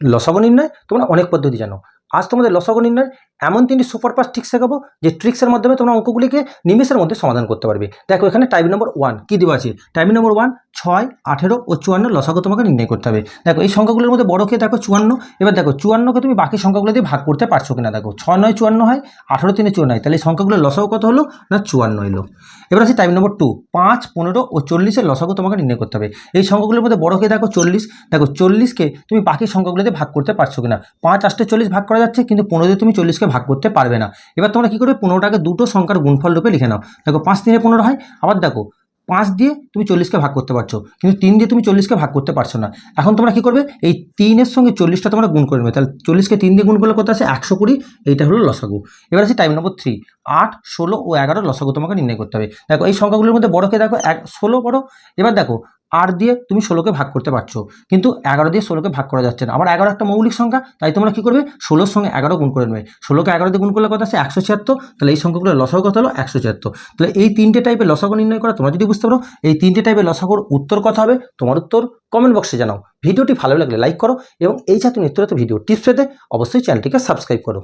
লসাগু নির্ণয় তোমরা অনেক পদ্ধতি জানো। আজ তোমাদের লসাগু নির্ণয় এমন তিনটি সুপার ফাস্ট ট্রিক্স শেখাবো যে ট্রিক্সের মাধ্যমে তোমরা অঙ্কগুলিকে নিমেষের মধ্যে সমাধান করতে পারবে। দেখো, এখানে টাইপ নম্বর ওয়ান কী দেওয়া আছে? টাইপ নম্বর ওয়ান ছয়, আঠেরো ও চুয়ান্ন লসাগু তোমাকে নির্ণয় করতে হবে। দেখো, এই সংখ্যাগুলোর মধ্যে বড়কে দেখো, চুয়ান্ন। এবার দেখো, চুয়ান্নকে তুমি বাকি সংখ্যাগুলো দিয়ে ভাগ করতে পারছ কিনা? দেখো, ছয় নয় চুয়ান্ন হয়, আঠেরো তিনে চুয়ান্ন হয়। তাহলে এই সংখ্যাগুলোর লসাগু কত হলো? না, চুয়ান্ন এলো এবার আছে টাইপ নম্বর টু পাঁচ, পনেরো ও চল্লিশের লসাগু তোমাকে নির্ণয় করতে হবে। এই সংখ্যাগুলোর মধ্যে বড়কে দেখো, চল্লিশ। দেখো, চল্লিশকে তুমি বাকি সংখ্যাগুলোতে ভাগ করতে পারছ কিনা? পাঁচ আষ্টে চল্লিশ ভাগ করা যাচ্ছে, কিন্তু পনেরো দিয়ে তুমি চল্লিশকে ভাগ করতে পারবে না। এবার তোমরা কী করবে? পনেরোটাকে দুটো সংখ্যার গুণফল রূপে লিখে নাও। দেখো, পাঁচ তিনে পনেরো হয়, আবার দেখো, পাঁচ দিয়ে তুমি চল্লিশকে ভাগ করতে পারছ, কিন্তু তিন দিয়ে তুমি চল্লিশকে ভাগ করতে পারছ না। এখন তোমরা কী করবে? এই তিনের সঙ্গে চল্লিশটা তোমরা গুণ করে নেবে। তাহলে চল্লিশকে তিন দিয়ে গুণ করলে কত আছে একশো কুড়ি, এইটা হলো লসাগু। এবার আছে টাইম নম্বর থ্রি। আট, ষোলো ও এগারো লসাগু তোমাকে নির্ণয় করতে হবে। দেখো, এই সংখ্যাগুলোর মধ্যে বড়কে দেখো, এক, ষোলো বড়। এবার দেখো আট দিয়ে তুমি ষোলোকে ভাগ করতে পারছ। কিন্তু এগারো দিয়ে ষোলোকে ভাগ করা যাচ্ছে না। আবার এগারো একটা মৌলিক সংখ্যা, তাই তোমরা কী করবে? ষোলোর সঙ্গে এগারো গুণ করে নেবে। ষোলোকে এগারো দিয়ে গুণ করলে কথা আছে একশো ছিয়াত্তর। তাহলে এই সংখ্যাগুলো লসাগু কথা হলো? একশো ছিয়াত্তর। তাহলে এই তিনটে টাইপের লসাগু নির্ণয় করা তোমরা যদি বুঝতে পারো, এই তিনটে টাইপের লসাগুর উত্তর কথা হবে? তোমার উত্তর কমেন্ট বক্সে জানাও। ভিডিওটি ভালো লাগলে লাইক করো এবং এই ছাত্র নিত্যরত ভিডিও টিপস পেতে অবশ্যই চ্যানেলটিকে সাবস্ক্রাইব করো।